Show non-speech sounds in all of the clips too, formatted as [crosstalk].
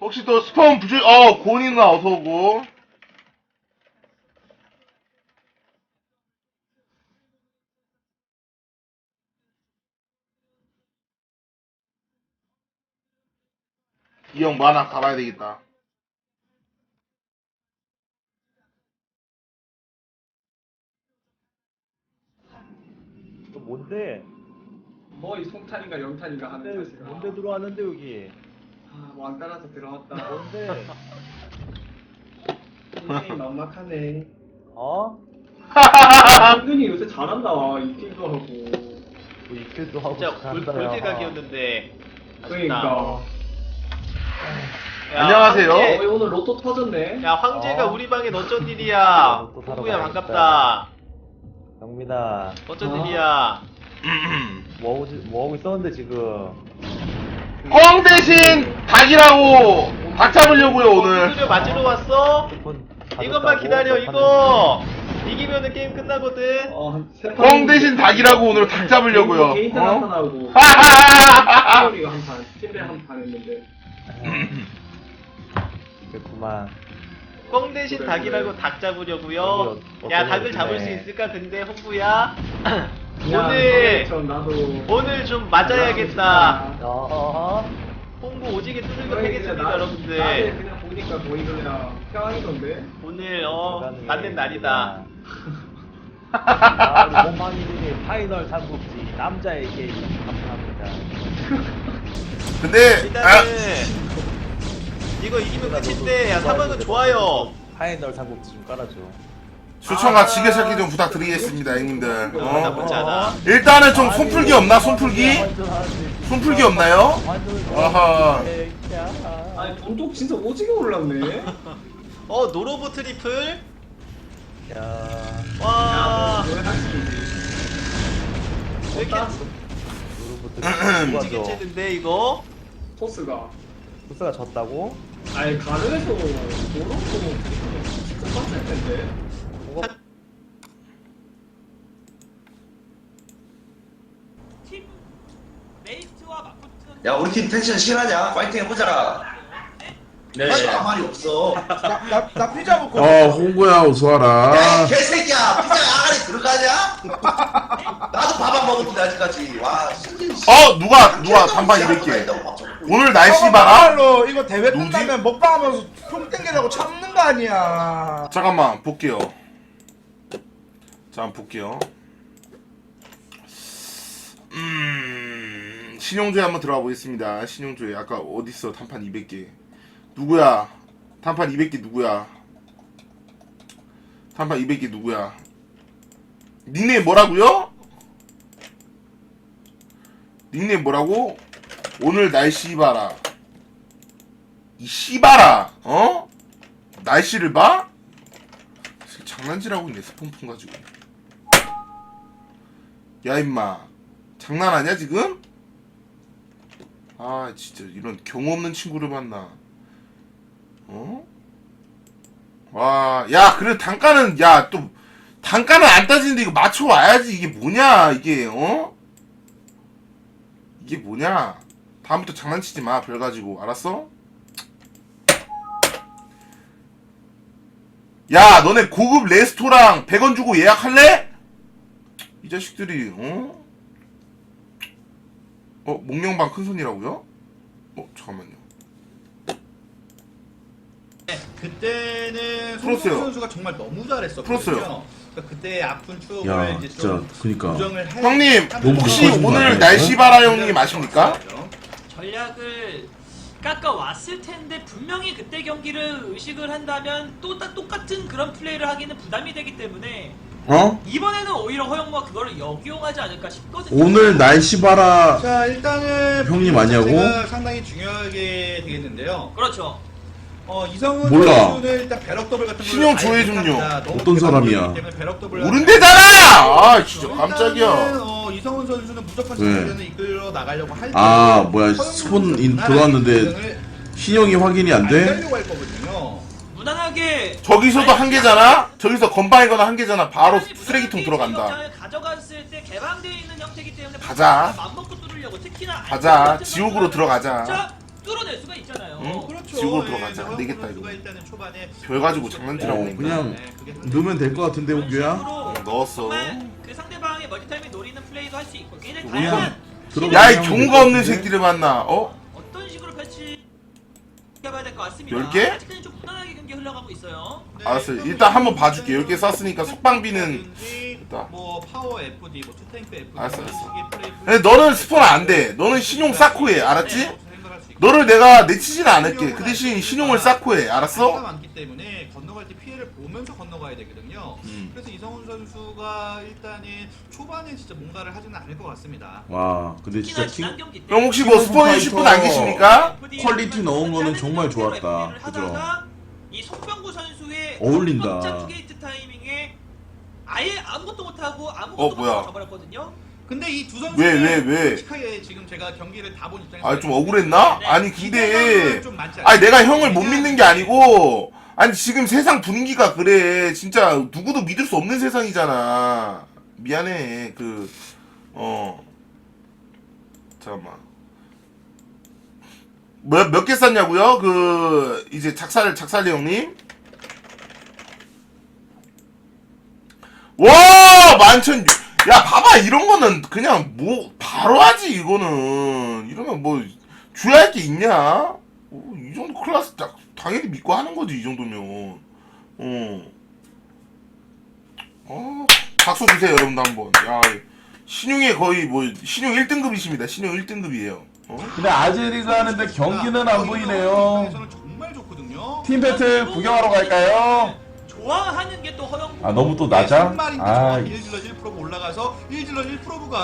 혹시 또 스폰 부주, 어, 고니 누나 어서오고. 이 형 만화 가봐야 되겠다. 뭔데? 뭐 이 송탄인가 영탄인가 하는 뭔데, 자식아 뭔데 들어왔는데 여기? 아, 왕 따라서 들어왔다 뭔데? 인생이 막막하네 어? 은근히 요새 잘한다 이킬도 하고 뭐 이틀도 하고 진짜 골, 잘한다, 야. 골대각이었는데 그러니까 야, 안녕하세요. 황제, 오늘 로또 터졌네 야 황제가 어. 우리 방엔 어쩐 일이야 또 사러 후구야 가야겠다. 반갑다 영민아 어쩐 아. 일이야 [clears throat] 뭐하고, 지- 뭐하고 있었는데 지금 꽝 대신 닭이라고 닭 잡으려고요, 오늘. 두드려 맞으러 왔어? 핸드폰 이것만? 기다려 이거 이기면은 게임 끝나거든 어, 세꽝 판- 대신 닭이라고 오늘 닭 잡으려고요. 게이트 어? 나타나고 하하하하하. 스토리가 한판 팀배 한판 했는데 그랬구만 꽝 대신 그래, 닭이라고 그래. 닭 잡으려고요. 야. 닭을 잡을 수 있을까 근데 홍구야? [clears throat] 오늘 오늘 좀 맞아야겠다. 어? 홍구 오지게 두들겨 그래, 패겠습니다 나- 여러분들? 그냥 보니까 거의 그냥 평안이던데? 오늘 어. 맞는 날이다. 아, 곰팡이들이 [laughs] 파이널 삼국지 남자의 게임 감사합니다. [laughs] 근데, 아, 일단은 이거 이기면 끝인데 야 사방은 좋아요 파이널 삼국지 좀 깔아줘 추천과 지게찾기 좀 부탁드리겠습니다, 형님들. 어, 어? 나쁘지 않아 일단은 좀 손풀기 없나, 손풀기? 손풀기 없나요? 아하. 아니 돈독 진짜 오지게 올랐네 어 노로보 트리플 야 와 이렇게 누가 줘 째는데 이거 토스가 부스가 졌다고? 아니 가능해서 모로코 진짜 빡셀 텐데 뭐가 팀 메이트와 맞붙은 야 우리 팀 텐션 실하냐? 파이팅 해보자. 네. 아무 말이 없어. 나나 피자 먹고 어, 어서와라. 야, 이 개새끼야. 피자 아가리 들어가냐? 나도 밥 안 먹었는데 아직까지. 와, 신진 씨. 어, 누가, 누가 단판 200개. 오늘 날씨 봐라. 정말로 이거 대회 누구지? 끝나면 먹방하면서 총 땡기라고 참는 거 아니야 잠깐만, 볼게요. 자, 한번 볼게요. 음, 신용조에 한번 들어가 보겠습니다. 신용조에. 아까 어딨어, 단판 200개. 누구야? 단판 200개 누구야? 단판 200개 누구야? 닉네임 뭐라고요? 닉네임 뭐라고? 오늘 날씨 봐라. 이 씨바라, 어? 날씨를 봐? 장난질하고 있네 스폰폰 가지고 야 임마 장난하냐 지금? 아 진짜 이런 경우 없는 친구를 만나 어? 와 야 그래 단가는 야 또 단가는 안 따지는데 이거 맞춰와야지 이게 뭐냐 이게 어? 이게 뭐냐 다음부터 장난치지 마 별 가지고 알았어? 야, 너네 고급 레스토랑 100원 주고 예약할래? 이 자식들이, 어? 어, 목령방 큰손이라고요? 어, 잠깐만요. 그때는 풀었어요. 선수가 정말 너무 잘했었거든요. 풀었어요. 그러니까 그때 아픈 추억을 야, 이제 진짜, 좀 그니까. 부정을 해. 형님, 너무 혹시 높아진 거 오늘 아니에요? 날씨 바라 형님 아십니까? 전략을 깎아왔을 텐데 분명히 그때 경기를 의식을 한다면 또 따- 똑같은 그런 플레이를 하기는 부담이 되기 때문에 어? 이번에는 오히려 허영무가 그거를 역이용하지 않을까 싶거든요. 오늘 날씨 봐라. 자 일단은 형님 아니냐고? 자체가 상당히 중요하게 되겠는데요. 그렇죠. 어 이성훈 몰라. 선수는 일단 배럭 더블 같은 신용 아예 조회. 못합니다. 너무 어떤 사람이야? 때문에 배럭 더블 모른대잖아! 아, 진짜 깜짝이야. 어, 이성훈 선수는 무조건 왜? 자기전을 이끌어 나가려고 할 아, 뭐야, 허영무 스폰 선수는 인 무난하게 들어왔는데 신용이 확인이 안안 돼? 하려고 할 거거든요. 무난하게 저기서도 한 개잖아? 저기서 건방이거나 한 개잖아. 바로 쓰레기통 들어간다. 가져갔을 때 개방되어 있는 형태이기 때문에 가자. 맘먹고 뚫으려고 특히나 가자. 지옥으로 들어가자. 진짜 뚫어낼 수가 있잖아요. 응? 그렇죠. 지옥으로 예, 들어가자. 안 되겠다, 이거. 일단은 초반에 별 가지고 장난치라고. 어, 그냥 네, 그게 넣으면 될 것 같은데 식으로 어, 넣었어. 정말 그 상대방의 멀티타이밍 노리는 플레이도 할 수 있고 굉장히 다양한 들어가- 야, 이 경우가 없는 새끼를 만나. 어? 어떤 식으로 펼치 해봐야 될 것 같습니다. 열 개? 아직까지 좀 무난하게 경기 흘러가고 있어요. 네, 알았어. 일단 한번 봐줄게. 10개 썼으니까 속방비는 됐다. 뭐 파워 FD, 뭐 투탱크 FD 알았어, 이런 알았어. 근데 너는 스폰 안 돼. 너는 신용 쌓고 해. 알았지? 너를 내가 내치지는 않을게. 그 대신 신용을 쌓고 해. 피해가 알았어? 많기 때문에 건너갈 때 피해를 보면서 건너가야 되거든요. 음. 그래서 이성훈 선수가 일단은 초반에 진짜 뭔가를 하지는 않을 것 같습니다. 와 근데 진짜 킹형 혹시 뭐 스폰 해주실 분 안 계십니까? 퀄리티 넣은 거는 정말 좋았다. 그죠? 이 송병구 선수의 어울린다. 첫 번째 투게이트 타이밍에 아예 아무것도 못하고 아무것도 어, 뭐야? 못하고 가버렸거든요. 근데 이 두 선수 왜, 왜, 왜? 솔직하게 지금 제가 경기를 다 본 입장에서 아, 좀 억울했나? 네. 아니, 근데. 좀 많지 아니, 내가? 형을 못 믿는 게 아니고. 아니, 지금 세상 분위기가 그래. 진짜 누구도 믿을 수 없는 세상이잖아. 미안해. 그, 어. 잠깐만. 몇, 몇개 쌌냐고요? 그, 이제 작살, 작살리 형님? 와! 만천, 야, 봐봐. 이런 거는 그냥 뭐, 바로 하지, 이거는. 이러면 뭐, 줘야 할 게 있냐? 어, 이 정도 클래스 딱, 당연히 믿고 하는 거지, 이 정도면. 어. 어, 박수 주세요, 여러분도 한 번. 야, 신용이 거의 뭐, 신용 1등급이십니다. 신용 1등급이에요. 어? 근데 아제리가 하는데 경기는 안 보이네요 입장에서는 정말 좋거든요. 팀 배틀 구경하러 갈까요? 좋아하는 게 또 허영. 아 너무 또 낮아? 말인데 아 1질러 1프로브 올라가서 1질러 1프로브가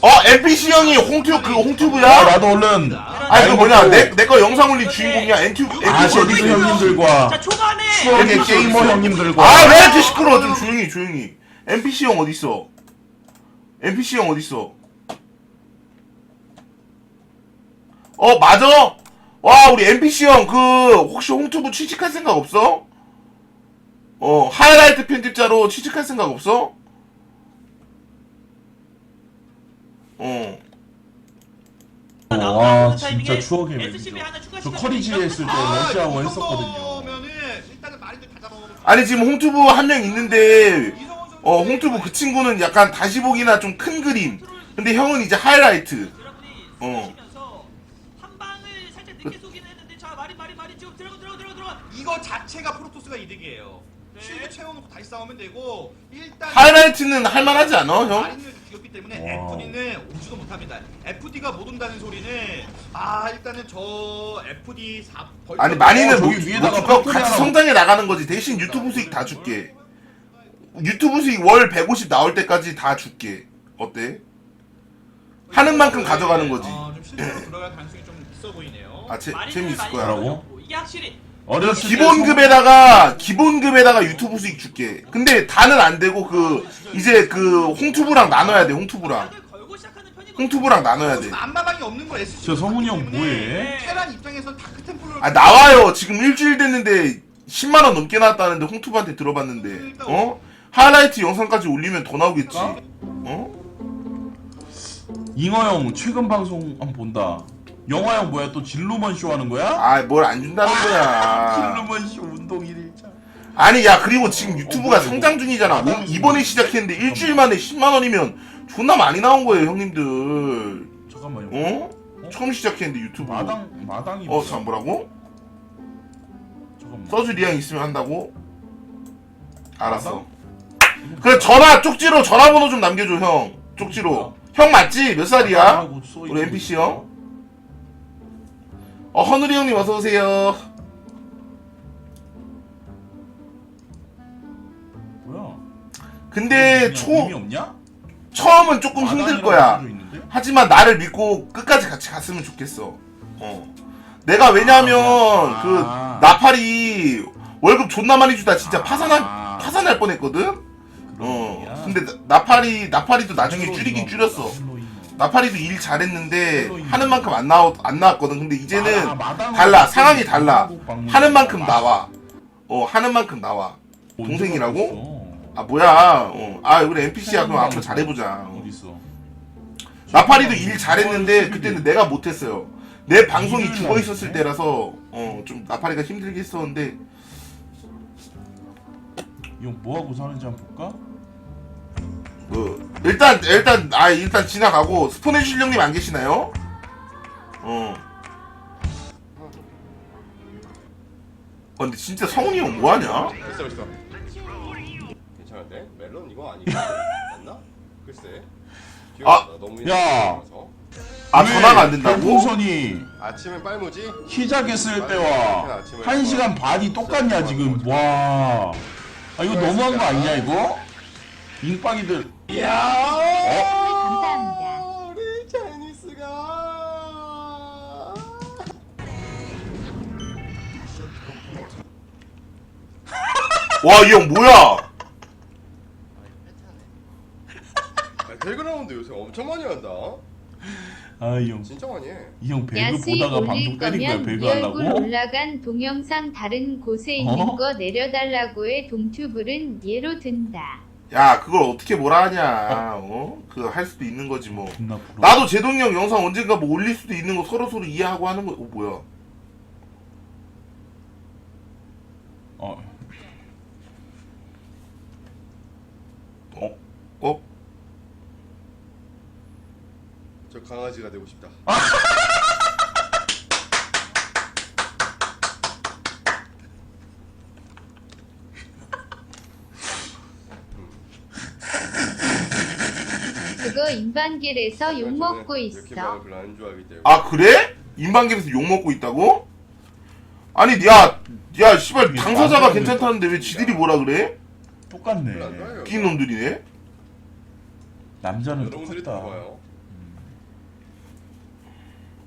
어, NPC 형이 홍튜브, 그 아, 홍튜브야? 나도 얼른 아니, 그 뭐냐, 내, 내 거 영상 올린 주인공이야. 엔튜브, 아 NPC 제리스 형님들과 자 초반에 추억의 게이머? 형님들과 아, 왜 이렇게 시끄러워? 좀 조용히, 조용히. NPC 형 어딨어? NPC 형 어딨어? 어, 맞아? 와, 우리 NPC 형, 그, 혹시 홍투브 취직할 생각 없어? 어, 하이라이트 편집자로 취직할 생각 없어? 어. 와 진짜 SCB 맵이죠 하나 추가 저 커리지에? 했을 때 아, 러시아워 이 했었거든요 아니, 지금 홍투브 한 명 있는데, 어, 홍투브 그 친구는 약간 다시 보기나 좀 큰 그림. 근데 형은 이제 하이라이트. 어. 쓰시면서 한 방을 살짝 늦게 쏘긴 했는데 자 말이 말이 말이 지금 들어가 들어가 들어가 들어가 이거 자체가 프로토스가 이득이에요. 네. 쉴드 채워놓고 다시 싸우면 되고 일단 하이라이트는 할만하지 않아, 형? 마린을 귀엽기 때문에 와. FD는 오지도 못합니다. FD가 못 온다는 소리는 아 일단은 저 FD 4 아니 많이는 어, 못, 저기 못 위에다가? 팩토리 같이 하나 성장해 나가는 거지 대신 유튜브 수익 다 줄게 유튜브 수익 월 150 나올 때까지 다 줄게 어때? 하는 만큼 가져가는 거지 아, 좀 실제로 들어갈 가능성이 좀 있어 보이네요. 아 재, 마린을 재미있을 많이 거야? 넣어줬고, 이게 확실히 어렸을 때 기본급에다가 기본급에다가 유튜브 수익 줄게 근데 다는 안 되고 그 이제 그 홍투브랑 나눠야 돼 홍투브랑. 홍투브랑 나눠야 지금 안마방이 없는 거 SC. 저 성훈이 형 뭐해? 테란 입장에서 다크 템플러. 돼아 나와요 지금 일주일 됐는데 10만 원 넘게 나왔다는데 홍투브한테 들어봤는데 어? 하이라이트 영상까지 올리면 더 나오겠지 어? 잉어 형 최근 방송 한번 본다 영화 형 뭐야 또 진로먼 쇼 하는 거야? 아 뭘 안 준다는 거야 진로먼 쇼 운동 1일차 아니 야 그리고 지금 유튜브가 어, 뭐야, 성장 중이잖아 뭐, 이번에 시작했는데 일주일 만에 10만 원이면 존나 많이 나온 거예요 형님들 잠깐만요 어? 처음 시작했는데 유튜브 마당 마당이 어잠 뭐라고? 잠깐만 서주 리앙 있으면 한다고? 알았어 그래 전화 쪽지로 전화번호 좀 남겨줘 형 쪽지로 형 맞지? 몇 살이야? 우리 NPC 거. 형? 어 헌우리 형님 어서 오세요 뭐야 근데 그냥 초 의미 없냐? 처음은 조금 힘들 마당이라고 거야? 하지만 나를 믿고 끝까지 같이 갔으면 좋겠어. 어. 내가 왜냐면 아. 그 나팔이 월급 존나 많이 주다 진짜 아. 파산할 파산할 뻔했거든. 어. 얘기야? 근데 나- 나팔이 나팔이도 나중에 줄이긴 줄였어. 나팔이도 일 잘했는데. 하는 만큼 안 나왔 안 나왔거든. 근데 이제는 아, 달라 상황이 달라. 하는 만큼 나와. 어 하는 만큼 나와 동생이라고? 아 뭐야 어. 아 우리 NPC야 그럼 앞으로 잘해보자 어. 나파리도 일 잘했는데 그때는 내가 못했어요 내 방송이 일을 죽어 있었을 하는데? 때라서 어 좀 나파리가 힘들게 했었는데 이거 뭐 하고 사는지 한번 볼까? 그 일단 일단 아 일단 지나가고 스포네 실령님 안 계시나요? 어. 어 근데 진짜 성훈이 형 뭐하냐? 됐어 됐어 괜찮은데? 멜론 이거 아니고 [laughs] 맞나? 글쎄 아! 너무 야! 인상적이라서. 아 전화가 안 된다고? 별풍선이 아침엔 빨무지? 시작했을 때와 한 시간 반이 똑같냐 지금 와. 아 이거 너무한 거 아니냐 이거? 잉빵이들. 야. 감사합니다 우리 차이니스가 와 이 형 뭐야? 아, 벨그라운드 요새 엄청 많이 한다 아 이 형. 진짜 많이 해 이 형 배그 야수익 보다가 올릴 방송 때린 거야 거면 배그 네 얼굴 하려고? 올라간 동영상 다른 곳에 있는 어? 거 내려달라고의 동튜브는 예로 든다. 야 그걸 어떻게 뭐라 하냐? 어? 그거 할 수도 있는 거지 뭐. 존나 부러워. 나도 제동이 형 영상 언젠가 뭐 올릴 수도 있는 거 서로 서로 이해하고 하는 거. 어 뭐야? 어. 어? 어? 저 강아지가 되고 싶다 [laughs] 그거 인반길에서 욕 먹고 있어. 이렇게만 별로 안 좋아하기 때문에 아 그래? 인방길에서 욕 먹고 있다고? 아니 야, 야 씨발 당사자가. 괜찮다는데 왜 지들이 뭐라 그래? 똑같네. 좋아해요 웃긴 놈들이네. 남자는 여러분들이 다 똑같다. 좋아요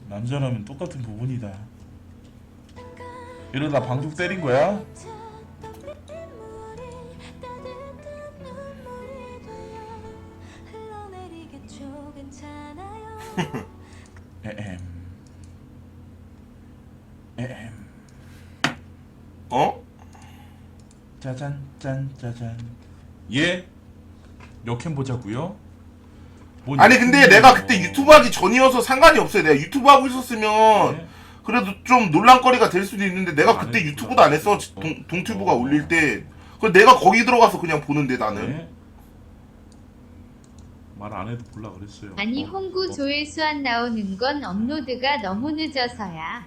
남자라면 똑같은 부분이다. 이러다 방송 때린 거야? [laughs] 에엠. 에엠. 어? 짜잔 짠 짜잔. 예. 역행 보자고요. 뭔 아니 근데 역행이에요. 내가 그때 유튜브 하기 전이어서 상관이 없어요. 내가 유튜브 하고 있었으면 네. 그래도 좀 논란거리가 될 수도 있는데 내가 안 그때 했구나. 유튜브도 안 했어. 동, 동튜브가 올릴 때. 그 내가 거기 들어가서 그냥 보는데 나는. 네. 말 안 해도 볼라 그랬어요. 아니 어, 홍구 어. 조회수 안 나오는 건 업로드가 너무 늦어서야.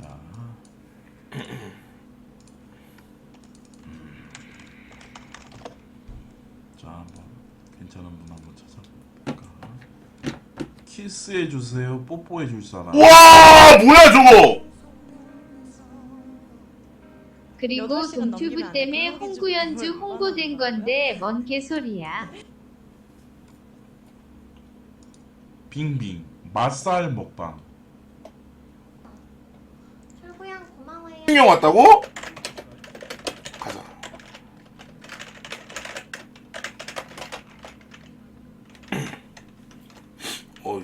자. 자, 한번 괜찮은 분 한번 찾아볼까? 키스해 주세요. 뽀뽀해 줄 사람. 와 뭐야 저거? 그리고 동튜브 때문에 홍구 연주 홍보된 건데 뭔 개소리야. 빙빙 맛살 먹방. 철구양 고마워요. 명 왔다고? 가자. [clears throat] 어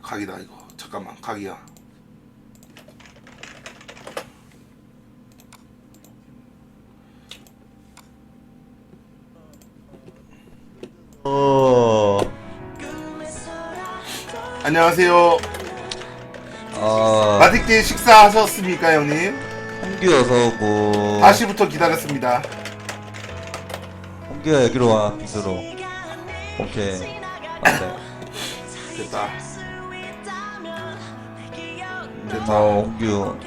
각이다 이거. 잠깐만 각이야. 어. 안녕하세요. 어. 맛있게 식사하셨습니까 형님? 홍규 어서 오고. 다시부터 기다렸습니다. 홍규야 여기로 와. 빈으로. 오케이. 안돼. 됐다. 어 홍규.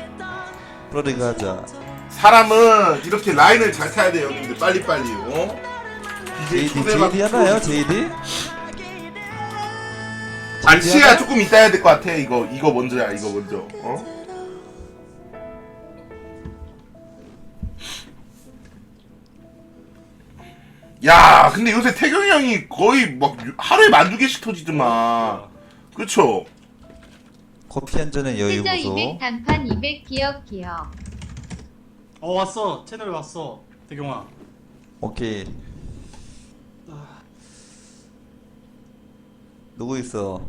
프로리그 하자. 사람은 이렇게 라인을 잘 타야 돼요 형님들 빨리빨리 어? 이제 JD JD 하나요? JD? 아 치야 조금 이따 해야 될 것 같아 이거 이거 먼저야 이거 먼저 어? 야 근데 요새 태경이 형이 거의 막 유- 하루에 만두 개씩 터지더만 그쵸? 커피 한 잔에 여유 최저 보소. 200 단판 200 기억 기억. 어 왔어 채널 왔어 대경아 오케이. 누구 있어?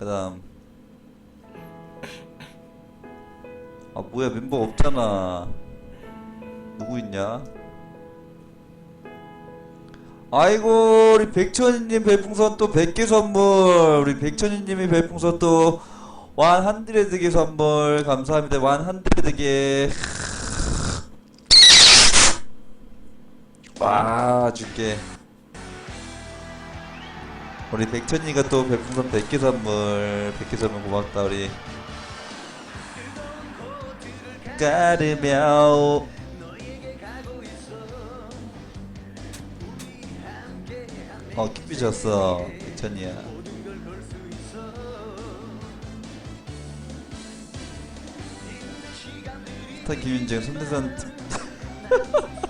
그다음. 아 뭐야 멤버 없잖아. 누구 있냐? 아이고 우리 백천이님 별풍선 또 100개 선물. 우리 백천이님이 별풍선 또 완한드레드개 선물. 감사합니다. 완한드레드개. 와 줄게 우리 백천이가 또 별풍선 100개 선물 100개 선물 고맙다 우리. 까르며 어 키피 졌어 백천이야. 스타 김윤정 손대선 [laughs]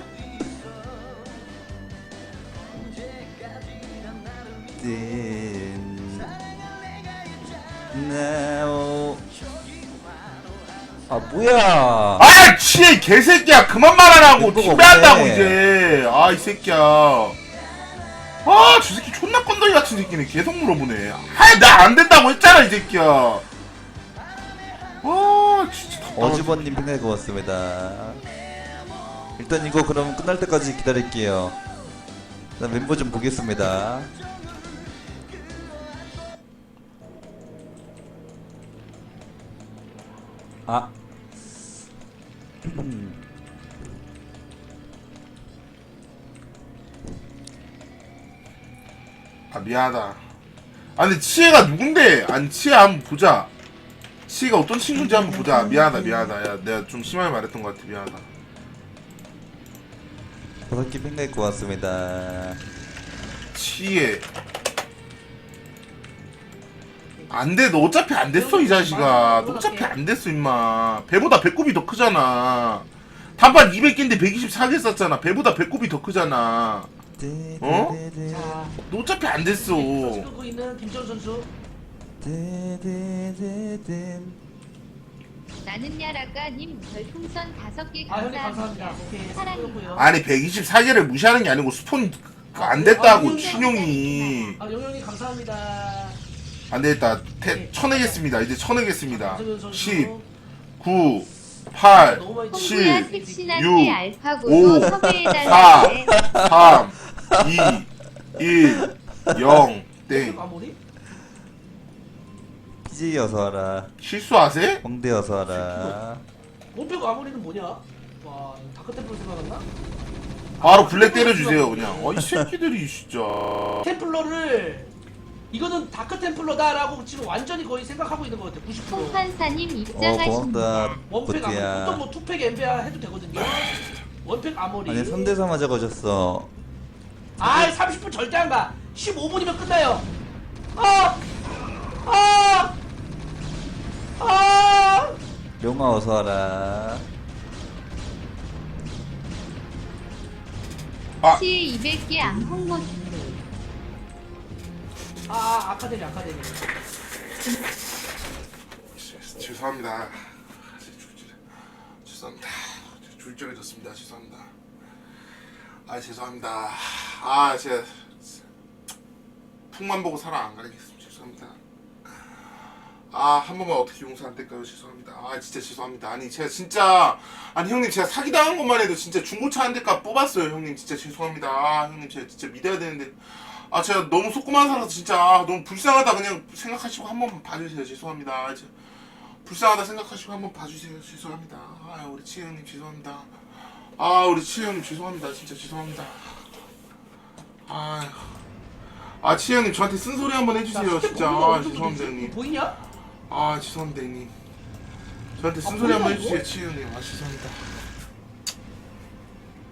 now 아 뭐야 아 치에 개새끼야 그만 말하라고 멤버가 팀배한다고 없네. 이제 아 이 새끼야 아저 새끼 존나 건더기 같은 새끼네 계속 물어보네 아나 안 된다고 했잖아 이 새끼야 아 진짜. 어주버님 팬가 고맙습니다. 일단 이거 그럼 끝날 때까지 기다릴게요. 일단 멤버 좀 보겠습니다. 아. 아 미안하다. 아 근데 치에가 누군데? 아니 치에 한번 보자. 치에가 어떤 친구인지 한번 보자. 미안하다 미안하다. 야 내가 좀 심하게 말했던 것 같아. 미안하다. 다섯 개 팬가 고맙습니다. 치에 안 돼 너 어차피 안 됐어 이 자식아 너 어차피 안 됐어 임마 배보다 배꼽이 더 크잖아 단판 200개인데 124개 썼잖아 배보다 배꼽이 더 크잖아 어? 너 어차피 안 됐어 끌고 있는 김정 선수. 나는 야라까님 별풍선 다섯 개 아 형님 감사합니다. 오케이. 아니 124개를 무시하는 게 아니고 스폰 안 됐다고 신용이 아 영영이 감사합니다. 안 되겠다 태, 쳐내겠습니다 이제 쳐내겠습니다 박정현 선수. 10 9 8 너무 많이 홍구야 7 섹신한테 육, 알파고도 오, 섭외해달라는데 3 2 1 0 땡. 마무리? PJ 어서 와라. 실수하세? 홍대 어서 와라. 원팩 마무리는 뭐냐? 와 다크템플러 생각났나? 바로 블랙 때려주세요 그냥 어이 새끼들이 진짜 템플러를 이거는 다크 템플러다라고 지금 완전히 거의 생각하고 있는 것 같아. 90%. 홍판사님 어 입장하십니다. 고맙다. 원팩 아머리. 보통 뭐 투팩 엠베아 해도 되거든요. 원팩 아머리. 아니 선대사 맞아 거졌어. 아, 30분 절대 안 가. 15분이면 끝나요. 아! 아! 아! 용아 어서 와라. 시에 200개 암홍모 아, 아카데미, 아카데미. 죄송합니다. 죄송합니다. 줄줄해졌습니다. 죄송합니다. 아 죄송합니다. 아 제가 풍만 보고 사람 안 가리겠습니다. 죄송합니다. 아 한 번만 어떻게 용서 안 될까요? 죄송합니다. 아 진짜 죄송합니다. 아니 제가 진짜 아니 형님 제가 사기 당한 것만 해도 진짜 중고차 한 대값 뽑았어요. 형님 진짜 죄송합니다. 아 형님 제가 진짜 믿어야 되는데 아 제가 너무 속고만 살아서 진짜 아, 너무 불쌍하다 그냥 생각하시고 한 번만 봐주세요. 죄송합니다. 아, 불쌍하다 생각하시고 한번 봐주세요. 죄송합니다. 아 우리 치혜 형님 죄송합니다. 아 우리 치혜 형님 죄송합니다. 진짜 죄송합니다. 아아 아, 치혜 형님 저한테 쓴소리 한번 해주세요 진짜. 아 죄송합니다 형님. 보이냐? 아 죄송합니다 형님. 저한테 쓴소리 한번 해주세요 치혜 형님. 아 죄송합니다 띠디디딘 띠디디디디디딘 뚜두두두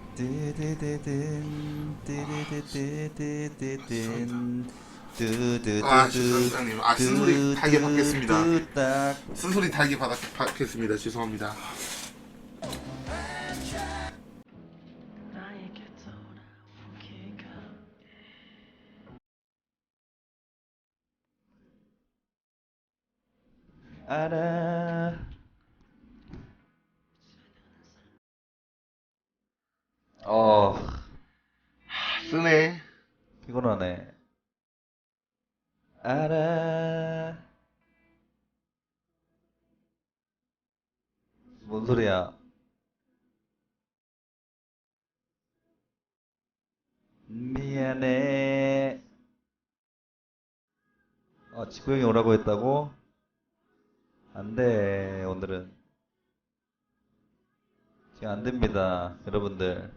아 형님. 아 쓴소리 달게 받겠습니다. 쓴소리 달게 받, 받겠습니다. 죄송합니다. 알아 형이 오라고 했다고? 안 돼, 오늘은. 지금 안 됩니다, 여러분들.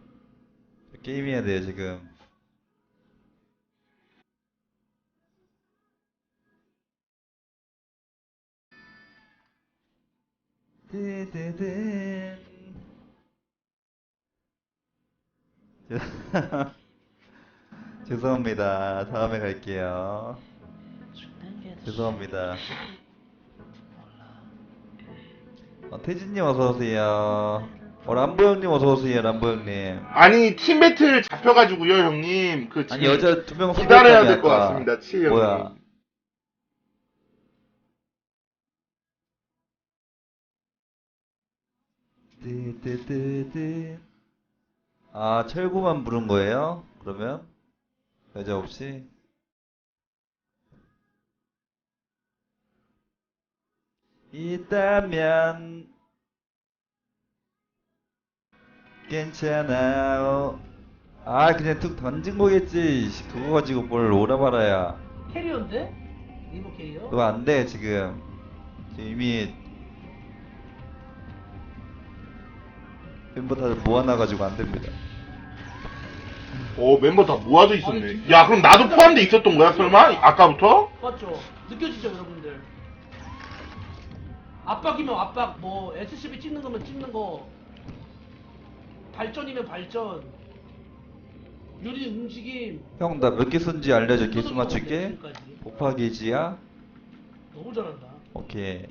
게임해야 돼요, 지금. 뜨뜨든. [laughs] 죄송합니다. 다음에 갈게요. 죄송합니다. 어, 태진님 어서오세요. 어, 람보 형님 어서오세요, 람보 형님. 아니 팀 배틀 잡혀가지고요 형님 그 아니, 지금 여자 두 명 기다려야 될 것 같습니다 치 형님 뭐야. 뜨뜨뜨뜨. 아, 철구만 부른 거예요? 그러면? 여자 없이? 있다면 괜찮아요. 아, 그냥 툭 던진 거겠지. 씨, 그거 가지고 뭘 오라바라야. 캐리어인데? 리버 캐리어? 그거 안 돼, 지금. 지금 이미 멤버 다들 모아놔가지고 안 됩니다. 오 멤버 다 모아져 있었네 야 그럼 나도 포함돼 있었던 거야 설마? 아까부터? 맞죠? 느껴지죠 여러분들? 압박이면 압박 뭐 SCB 찍는 거면 찍는 거 발전이면 발전 유닛 움직임 형, 나 몇 개 쓴지 알려줘. 개수 맞출게. 지금까지. 곱하기 지야? 너무 잘한다 오케이.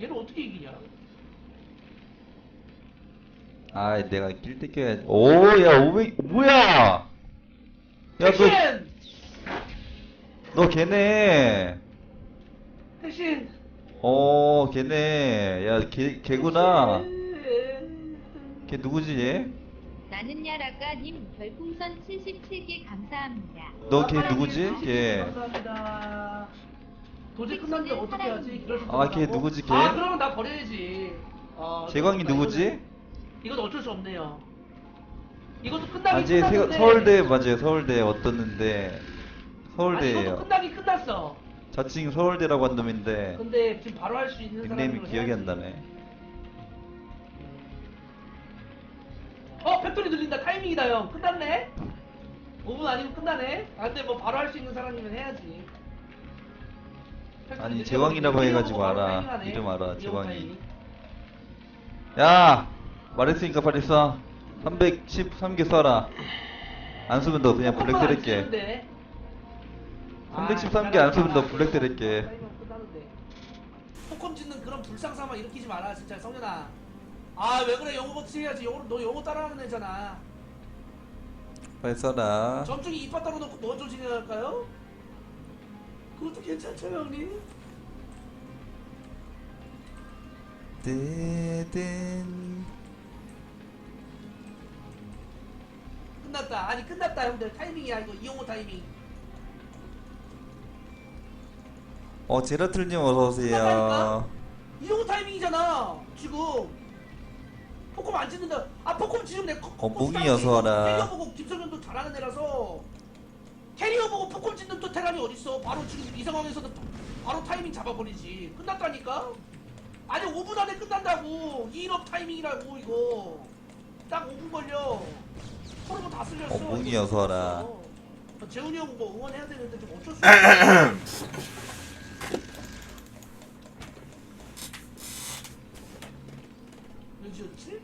얘를 어떻게 이기냐 아, 내가 길 뜯겨야지. 오, 야, 500, 뭐야! 야, 너, 대신! 너 걔네. 대신 어, 걔네. 야, 걔, 걔구나. 걔 누구지, 얘? 나는 야라까님 별풍선 77개 감사합니다. 너 걔 누구지? 걔. 감사합니다 도저히 끝났는데 어떻게 하지? 이럴 수 아, 걔 없다고? 누구지, 걔? 아 그러면 나 버려야지 아, 재광이 이거는- 누구지? 이건 어쩔 수 없네요 이것도 끝나긴 아직 세- 끝났는데 서울대 맞아요. 서울대 어떻는데 서울대예요. 끝나긴 끝났어 자칭 서울대라고 한 놈인데 근데 지금 바로 할 수 있는 닉네임이 사람으로 기억이. 안 나네. 어 팩토리 들린다 타이밍이다 형 끝났네 5분 아니면 끝나네 아 근데 뭐 바로 할 수 있는 사람이면 해야지 팩토리 아니, 이거 해가지고 바로 알아. 타이밍하네. 이름 알아. 타이밍. 야 말했으니까 빨리 써. 313개 써라. 안 쓰면 너 그냥 블랙 안 때릴게. 쓰는데. 아, 313개 안 쓰면 너 블랙 때릴게. 포컴 짓는 그런 불상사만 일으키지 마라 진짜 성현아. 아 왜 그래? 영어 버튼 해야지. 영어 너 영어 따라하는 애잖아. 빨리 써라. 점중이 이빨 따로 놓고 뭐 조심할까요? 그것도 괜찮죠 형님? 뜨든 끝났다. 아니 끝났다 형들. 타이밍이야 이거. 이용호 타이밍 어 제라틀님 어서 오세요. 끝났다니까? 이용호 타이밍이잖아 지금. 포컴 안 짓는다. 아 포컴 지금 내 어, 몽이 어서 와라. 캐리어 보고 김성현도 잘하는 애라서. 캐리어 보고 포컴 짓는 또 테란이 어딨어? 바로 지금 이 상황에서는 바로 타이밍 잡아버리지. 끝났다니까? 아니 5분 안에 끝난다고. 2인업 타이밍이라고 이거. 딱 5분 걸려. 서로 다 쓸렸어. 어, 몽이 이거 어서 와라. 어, 재훈이 형 뭐 응원해야 되는데 좀 어쩔 수 없어 [clears throat] [clears throat] 왜 지었지?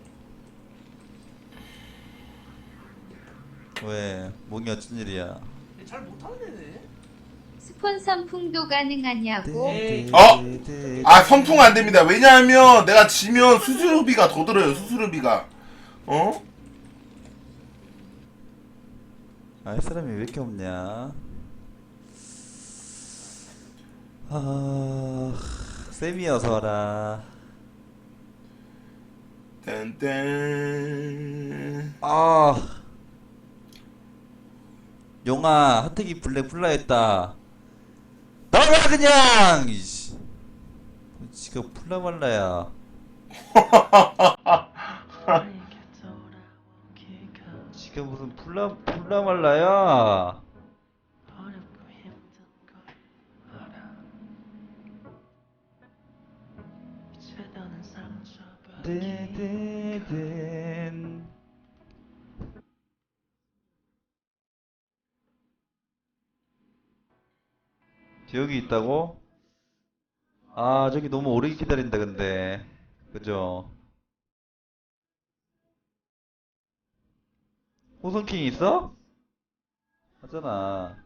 왜 몽이 어쩐 일이야? 얘잘 못하는 애네 스폰 선풍도 가능하냐고. 에이. 어? 아 선풍 안 됩니다 왜냐하면 내가 지면 수수료비가 더 들어요 수수료비가 어? 알 사람이 왜 이렇게 없냐? 아, 쌤이 어서 와라. 딴딴 아, 용아, 하트기 블랙 플라했다. 나가 그냥. 이씨. 지가 풀라말라야. 지가 무슨 풀라 풀라말라야. 데데덴. 여기 있다고? 아 저기 너무 오래 기다린다 근데 그죠? 호성킹 있어? 하잖아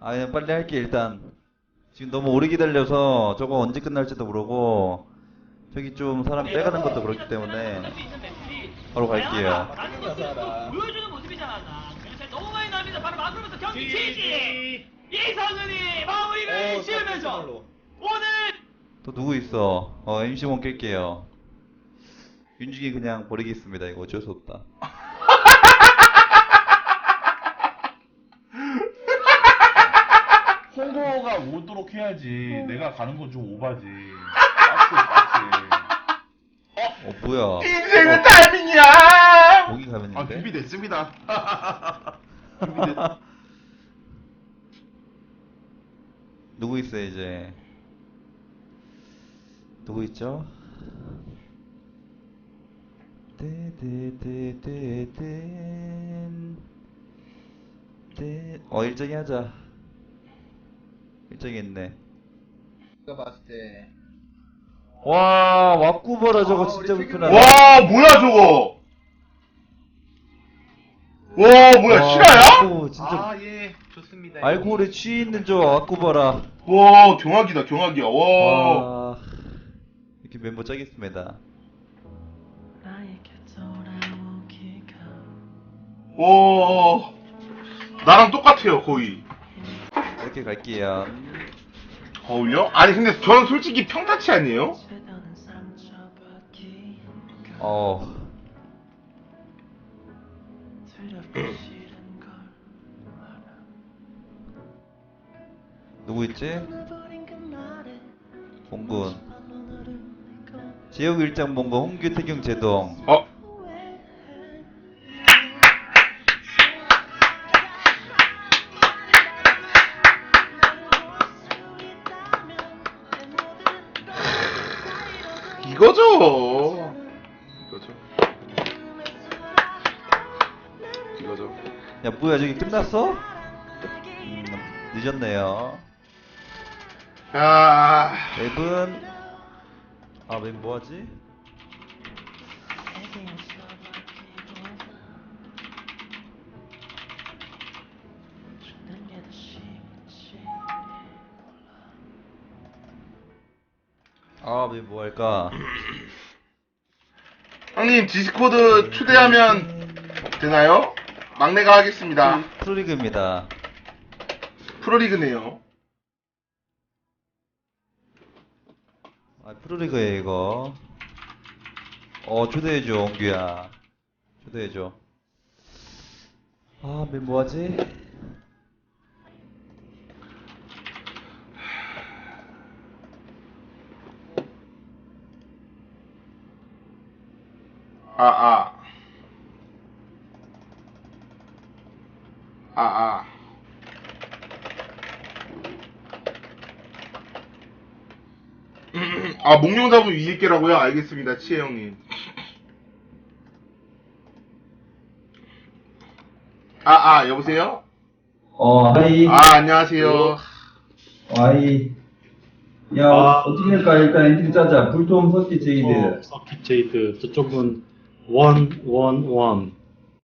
아 그냥 빨리 할게 일단 지금 너무 오래 기다려서 저거 언제 끝날지도 모르고 저기 좀 사람 빼가는 것도 그렇기 때문에 바로 갈게요 보여주는 모습이잖아. 나. 그래서 너무 많이 납니다. 바로 막으면서 경기 치지. 이성은이 마무리를 지으면서 오늘 또 누구 있어? 어, MC몬 깰게요. 윤중이 그냥 버리겠습니다. 이거 어쩔 수 없다. [laughs] 홍보가 오도록 해야지. 내가 가는 건 좀 오바지. 어, 뭐야. 인생은 타이밍이야. 목이 가면인데? 아 준비됐습니다. [laughs] 누구 있어, 이제? 누구 있죠? 떼떼떼떼떼 떼... 어, 일정이 하자. 일정이 있네. 내가 봤을 때 와, 왁구버라 저거 진짜 불편하다. 와 뭐야 저거? 와 뭐야 실화야? 왁구 진짜 아 예 좋습니다. 알코올에 취해 있는 저 왁구버라. 와 경악이다 경악이야. 와. 와 이렇게 멤버 짜겠습니다. 와. 나랑 똑같아요 거의. 이렇게 갈게요. 거울요? 아니 근데 저는 솔직히 평타치 아니에요? 어. 누구 있지? 봉군. 지역 일장 본거 홍규 태경 제동. 어? 뭐야 저기 끝났어? 음, 늦었네요. 아, 맵은 아맵 뭐하지? 아맵 뭐할까? 형님 디스코드 초대하면 되나요? 막내가 하겠습니다. 프로리그입니다. 프로리그네요. 아 프로리그에 이거. 어 초대해줘 옹규야. 초대해줘. 아맵 뭐하지? 아, 아. 아, 아. 아, 목룡 잡으면 위에 게라고요? 알겠습니다, 치혜 형님. 아, 아, 여보세요? 어, 하이. 아, 안녕하세요. 하이. 야, 어떻게 할까? 일단 엔트리 짜자. 불통 서킷 제이드. 서킷 제이드 저쪽은 원, 원, 원.